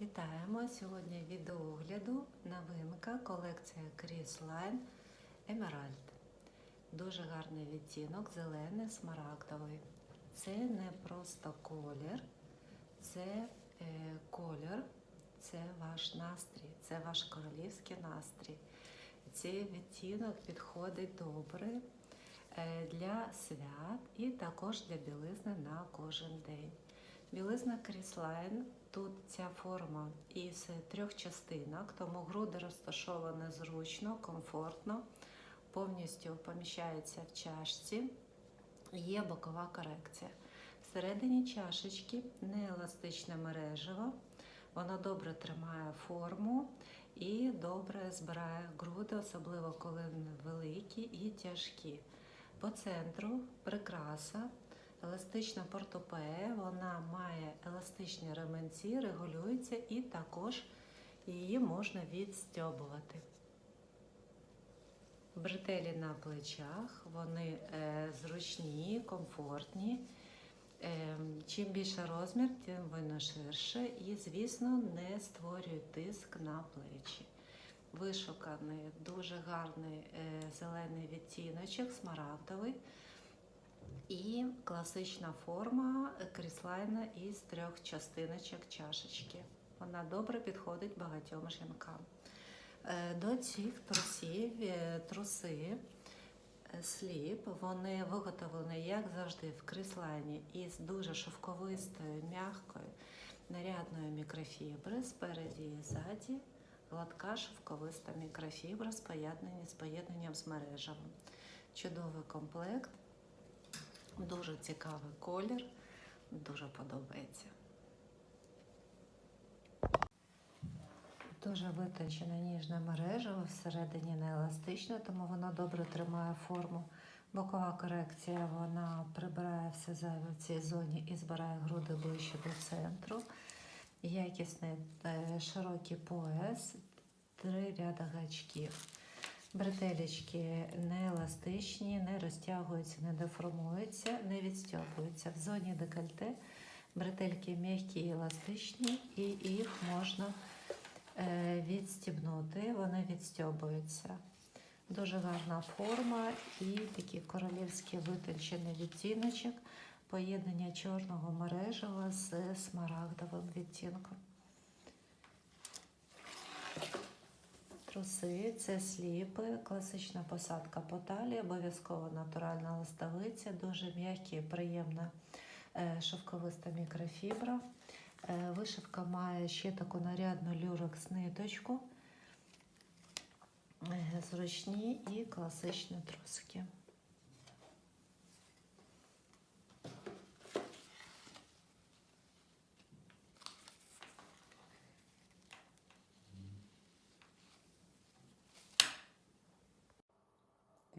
Вітаємо! Сьогодні відеоогляду новинка колекція Кріс Line Emerald. Дуже гарний відтінок, зелений, смарагдовий. Це не просто колір, це е, колір, це ваш настрій, це ваш королівський настрій. Цей відтінок підходить добре е, для свят і також для білизни на кожен день. Білизна Кріслайн. Тут ця форма із трьох частинок, тому груди розташовані зручно, комфортно, повністю поміщається в чашці. Є бокова корекція. Всередині чашечки нееластичне мережево, воно добре тримає форму і добре збирає груди, особливо коли вони великі і тяжкі. По центру прикраса. Еластична портопея, вона має еластичні ременці, регулюється і також її можна відстьобувати. Бретелі на плечах, вони е, зручні, комфортні. Е, чим більше розмір, тим воно ширше і, звісно, не створюють тиск на плечі. Вишуканий, дуже гарний е, зелений відтіночок, смарагдовий. І класична форма кріслайна із трьох частиночок чашечки. Вона добре підходить багатьом жінкам. Е, До цих трусів труси е, сліп, вони виготовлені, як завжди, в кріслайні із дуже шовковистою, м'якою, нарядною мікрофібри спереді і ззаді. Гладка шовковиста мікрофібра з поєднанням з мережевим. Чудовий комплект. Дуже цікавий колір, дуже подобається. Дуже витончена ніжна мережа, всередині не еластична, тому вона добре тримає форму. Бокова корекція вона прибирає все зайве в цій зоні і збирає груди ближче до центру. Якісний е, широкий пояс, три ряда гачків. Бретелечки не еластичні, не розтягуються, не деформуються, не відстьобуються. В зоні декольте бретельки м'які і еластичні, і їх можна е, відстібнути, вони відстьобуються. Дуже гарна форма і такий королівський витончений відтіночок, поєднання чорного мережева з смарагдовим відтінком. Труси це сліпи, класична посадка по талії, обов'язково натуральна листовиця, дуже м'які, приємна е, шовковиста мікрофібра. Е, Вишивка має ще таку нарядну люрекс ниточку, е, зручні і класичні трусики.